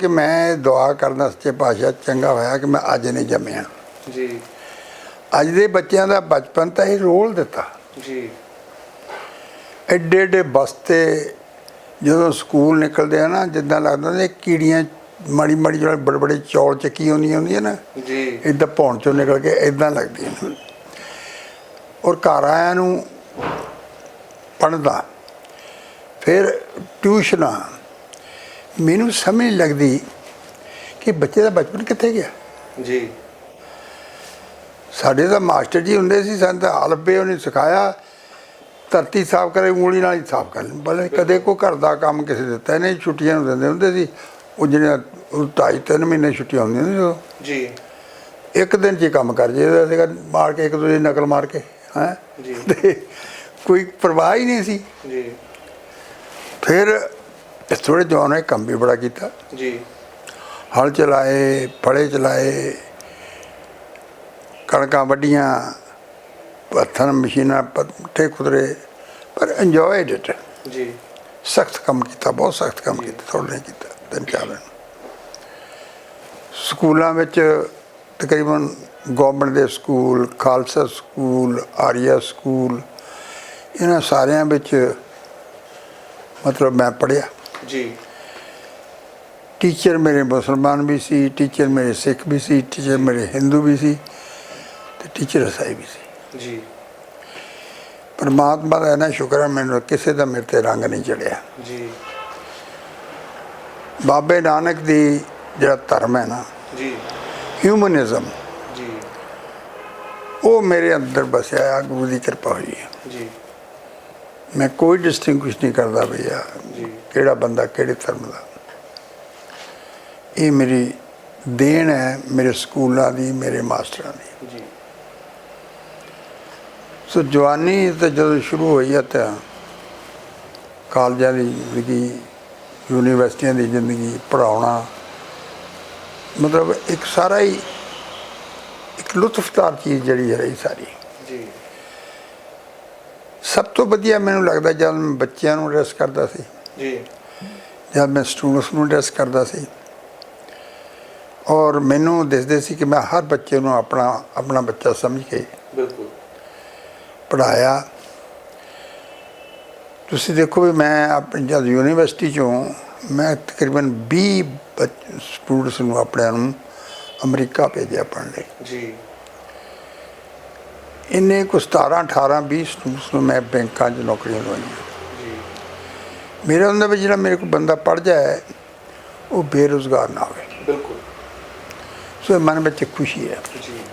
ਕਿ ਮੈਂ ਦੁਆ ਕਰਦਾ ਸੱਚੇ ਪਾਤਸ਼ਾਹ ਚੰਗਾ ਹੋਇਆ ਕਿ ਮੈਂ ਅੱਜ ਨਹੀਂ ਜੰਮਿਆ। ਜੀ। ਅੱਜ ਦੇ ਬੱਚਿਆਂ ਦਾ ਬਚਪਨ ਤਾਂ ਇਹ ਰੋਲ ਦਿੱਤਾ। ਜੀ। ਐਡੇ ਐਡੇ ਬਸਤੇ ਜਦੋਂ ਸਕੂਲ ਨਿਕਲਦੇ ਆ ਨਾ ਜਿੱਦਾਂ ਲੱਗਦਾ ਨੇ ਕੀੜੀਆਂ ਮਾੜੀ ਮਾੜੀ ਜਿਹੜੇ ਬੜੇ ਬੜੇ ਚੌਲ ਚੱਕੀ ਹੁੰਦੀਆਂ ਹੁੰਦੀਆਂ ਨਾ ਜੀ। ਇਦਾਂ ਭੌਣ ਚੋਂ ਨਿਕਲ ਕੇ ਇਦਾਂ ਲੱਗਦੀਆਂ ਨੇ। ਔਰ ਘਰ ਆਇਆਂ ਨੂੰ ਪੜ੍ਹਦਾ ਫਿਰ ਟਿਊਸ਼ਨਾਂ ਮੈਨੂੰ ਸਮਝ ਨਹੀਂ ਲੱਗਦੀ ਕਿ ਬੱਚੇ ਦਾ ਬਚਪਨ ਕਿੱਥੇ ਗਿਆ। ਜੀ। ਸਾਡੇ ਤਾਂ ਮਾਸਟਰ ਜੀ ਹੁੰਦੇ ਸੀ ਸਾਨੂੰ ਤਾਂ ਅਲਫਬੇ ਉਹਨੇ ਸਿਖਾਇਆ। ਧਰਤੀ ਸਾਫ਼ ਕਰੇ ਉਂਗਲੀ ਨਾਲ ਹੀ ਸਾਫ਼ ਕਰ ਲਈ ਬਲੇ ਕਦੇ ਕੋਈ ਘਰ ਦਾ ਕੰਮ ਕਿਸੇ ਦਿੱਤਾ ਨਹੀਂ ਛੁੱਟੀਆਂ ਨੂੰ ਦਿੰਦੇ ਹੁੰਦੇ ਸੀ। ਉਹ ਜਿਹੜੇ ਉਹ ਢਾਈ ਤਿੰਨ ਮਹੀਨੇ ਛੁੱਟੀਆਂ ਹੁੰਦੀਆਂ ਸੀ। ਜੀ। ਇੱਕ ਦਿਨ 'ਚ ਹੀ ਕੰਮ ਕਰ ਜਾਈਦਾ ਸੀਗਾ ਮਾਰ ਕੇ ਇੱਕ ਦੂਜੇ ਨਕਲ ਮਾਰ ਕੇ ਹੈ। ਜੀ। ਕੋਈ ਪਰਵਾਹ ਹੀ ਨਹੀਂ ਸੀ। ਜੀ। ਫਿਰ ਥੋੜੇ ਜਵਾਨ ਨੇ ਕੰਮ ਵੀ ਬੜਾ ਕੀਤਾ। ਜੀ। ਹਲ ਚਲਾਏ ਫੜੇ ਚਲਾਏ ਕਣਕਾਂ ਵੱਡੀਆਂ ਨਾਲ ਮਸ਼ੀਨਾਂ ਪੱਠੇ ਖੁਦਰੇ ਪਰ ਇੰਜੋਇਡ ਇਟ ਜੀ। ਸਖਤ ਕੰਮ ਕੀਤਾ ਬਹੁਤ ਸਖਤ ਕੰਮ ਕੀਤਾ ਥੋੜਾ ਨਹੀਂ ਕੀਤਾ ਤਿੰਨ ਚਾਰ ਦਿਨ। ਸਕੂਲਾਂ ਵਿੱਚ ਤਕਰੀਬਨ ਗਵਰਨਮੈਂਟ ਦੇ school Khalsa school Arya school ਇਹਨਾਂ ਸਾਰਿਆਂ ਵਿੱਚ ਮਤਲਬ ਮੈਂ ਪੜਿਆ ਜੀ। ਟੀਚਰ ਮੇਰੇ ਮੁਸਲਮਾਨ ਵੀ ਸੀ ਟੀਚਰ ਮੇਰੇ ਸਿੱਖ ਵੀ ਸੀ ਟੀਚਰ ਮੇਰੇ ਹਿੰਦੂ ਵੀ ਸੀ ਤੇ ਟੀਚਰ ਈਸਾਈ ਵੀ ਸੀ। ਜੀ। ਪਰਮਾਤਮਾ ਦਾ ਇਹਨਾਂ ਸ਼ੁਕਰ ਹੈ ਮੈਨੂੰ ਕਿਸੇ ਦਾ ਮੇਰੇ ਤੇ ਰੰਗ ਨਹੀਂ ਚੜਿਆ। ਜੀ। ਬਾਬੇ ਨਾਨਕ ਦੀ ਜਿਹੜਾ ਧਰਮ ਹੈ ਨਾ ਜੀ। ਹਿਊਮਨਿਜ਼ਮ ਜੀ। ਉਹ ਮੇਰੇ ਅੰਦਰ ਬਸਿਆ ਆ ਗੁਰੂ ਦੀ ਕਿਰਪਾ ਹੋਈ ਹੈ। ਜੀ। ਮੈਂ ਕੋਈ ਡਿਸਟਿੰਗੁਇਸ਼ ਨਹੀਂ ਕਰਦਾ ਭਈਆ ਜੀ ਕਿਹੜਾ ਬੰਦਾ ਕਿਹੜੇ ਧਰਮ ਦਾ। ਇਹ ਮੇਰੀ ਦੇਣ ਹੈ ਮੇਰੇ ਸਕੂਲਾਂ ਦੀ ਮੇਰੇ ਮਾਸਟਰਾਂ ਦੀ। ਜੀ। ਸੋ ਜਵਾਨੀ ਤਾਂ ਜਦੋਂ ਸ਼ੁਰੂ ਹੋਈ ਹੈ ਤਾਂ ਕਾਲਜਾਂ ਦੀ ਜ਼ਿੰਦਗੀ ਯੂਨੀਵਰਸਿਟੀਆਂ ਦੀ ਜ਼ਿੰਦਗੀ ਪੜਾਉਣਾ ਮਤਲਬ ਇੱਕ ਸਾਰਾ ਹੀ ਇੱਕ ਲੁਤਫਦਾਰ ਚੀਜ਼ ਜਿਹੜੀ ਹੈ ਰਹੀ ਸਾਰੀ। ਜੀ। ਸਭ ਤੋਂ ਵਧੀਆ ਮੈਨੂੰ ਲੱਗਦਾ ਜਦ ਮੈਂ ਬੱਚਿਆਂ ਨੂੰ ਐਡਰੈਸ ਕਰਦਾ ਸੀ। ਜੀ। ਜਦ ਮੈਂ ਸਟੂਡੈਂਟਸ ਨੂੰ ਐਡਰੈਸ ਕਰਦਾ ਸੀ। ਔਰ ਮੈਨੂੰ ਦਿਸਦੇ ਸੀ ਕਿ ਮੈਂ ਹਰ ਬੱਚੇ ਨੂੰ ਆਪਣਾ ਆਪਣਾ ਬੱਚਾ ਸਮਝ ਕੇ ਬਿਲਕੁਲ। ਪੜਾਇਆ ਤੁਸੀਂ ਦੇਖੋ ਵੀ ਮੈਂ ਆਪਣੀ ਜਦ ਯੂਨੀਵਰਸਿਟੀ ਚੋਂ ਮੈਂ ਤਕਰੀਬਨ 20 ਸਟੂਡੈਂਟਸ ਨੂੰ ਆਪਣਿਆਂ ਨੂੰ ਅਮਰੀਕਾ ਭੇਜਿਆ ਪੜ੍ਹਨ ਲਈ। ਜੀ। ਇੰਨੇ ਕੁ 17 18 20 ਸਟੂਡੈਂਟਸ ਨੂੰ ਮੈਂ ਬੈਂਕਾਂ 'ਚ ਨੌਕਰੀਆਂ ਲਵਾਈਆਂ। ਮੇਰੇ ਅੰਦਰ ਵੀ ਜਿਹੜਾ ਮੇਰੇ ਕੋਲ ਬੰਦਾ ਪੜ ਜਾਏ ਉਹ ਬੇਰੁਜ਼ਗਾਰ ਨਾ ਹੋਵੇ ਬਿਲਕੁਲ। ਸੋ ਮਨ ਵਿੱਚ ਖੁਸ਼ੀ ਹੈ। ਜੀ।